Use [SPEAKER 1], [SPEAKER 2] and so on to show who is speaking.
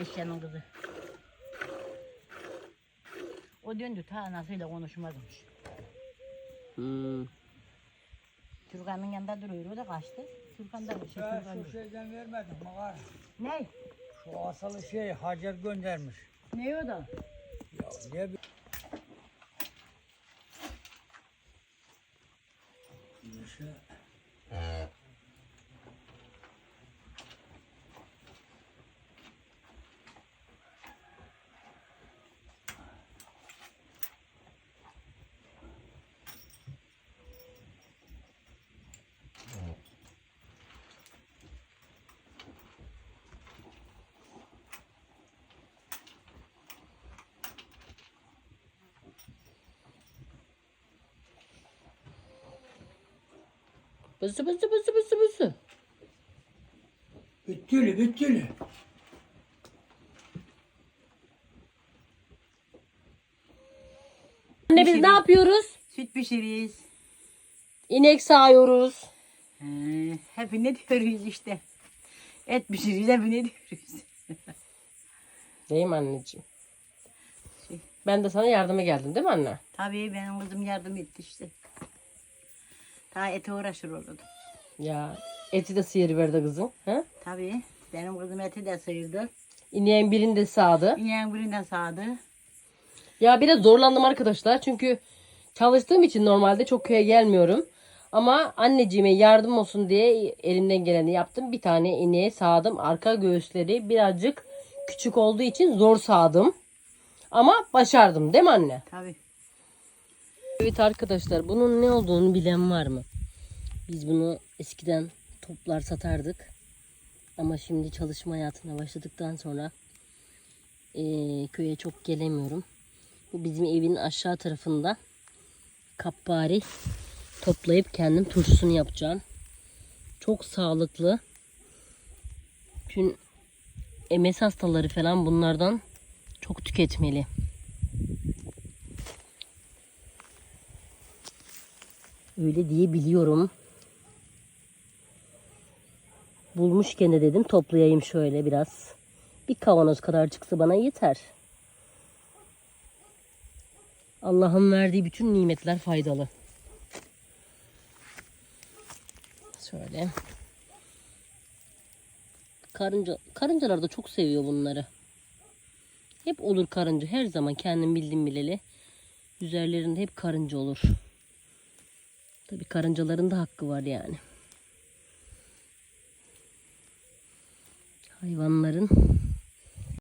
[SPEAKER 1] Eşyanın kızı. O döndü ta anasıyla konuşmazmış.
[SPEAKER 2] Hmm.
[SPEAKER 1] Türkan'ın yanında duruyor o da kaçtı. Türkan da şey
[SPEAKER 3] Ben
[SPEAKER 1] Türkan
[SPEAKER 3] şu şeyden vermedim Makar.
[SPEAKER 1] Ne?
[SPEAKER 3] Şu asalı şey Hacer göndermiş.
[SPEAKER 1] Ne o da?
[SPEAKER 3] Ya ne bir...
[SPEAKER 2] Bızı bızı bızı bızı bızı.
[SPEAKER 3] Bittili bittili.
[SPEAKER 2] Anne biz ne yapıyoruz?
[SPEAKER 1] Süt pişiriyiz.
[SPEAKER 2] İnek sağıyoruz.
[SPEAKER 1] He, hepini diyoruz işte. Et pişiriyiz hepini diyoruz.
[SPEAKER 2] Değil mi anneciğim? Ben de sana yardıma geldim değil mi anne?
[SPEAKER 1] Tabii benim kızım yardım etti işte. Daha ete uğraşır olurdu.
[SPEAKER 2] Ya eti de sıyırıverdi kızım. Ha?
[SPEAKER 1] Tabii benim kızım eti de sıyırdı.
[SPEAKER 2] İneğin birini de sağdı.
[SPEAKER 1] İneğin birinden sağdı.
[SPEAKER 2] Ya biraz zorlandım arkadaşlar. Çünkü çalıştığım için normalde çok köye gelmiyorum. Ama anneciğime yardım olsun diye elimden geleni yaptım. Bir tane ineğe sağdım. Arka göğüsleri birazcık küçük olduğu için zor sağdım. Ama başardım değil mi anne?
[SPEAKER 1] Tabii.
[SPEAKER 2] Evet arkadaşlar bunun ne olduğunu bilen var mı? Biz bunu eskiden toplar satardık. Ama şimdi çalışma hayatına başladıktan sonra eee, köye çok gelemiyorum. Bu bizim evin aşağı tarafında kappari toplayıp kendim turşusunu yapacağım. Çok sağlıklı. Bütün MS hastaları falan bunlardan çok tüketmeli. Öyle diye biliyorum. Bulmuşken de dedim toplayayım şöyle biraz. Bir kavanoz kadar çıksa bana yeter. Allah'ın verdiği bütün nimetler faydalı. Şöyle. Karınca, karıncalar da çok seviyor bunları. Hep olur karınca. Her zaman kendim bildim bileli. Üzerlerinde hep karınca olur. Tabii karıncaların da hakkı var yani. Hayvanların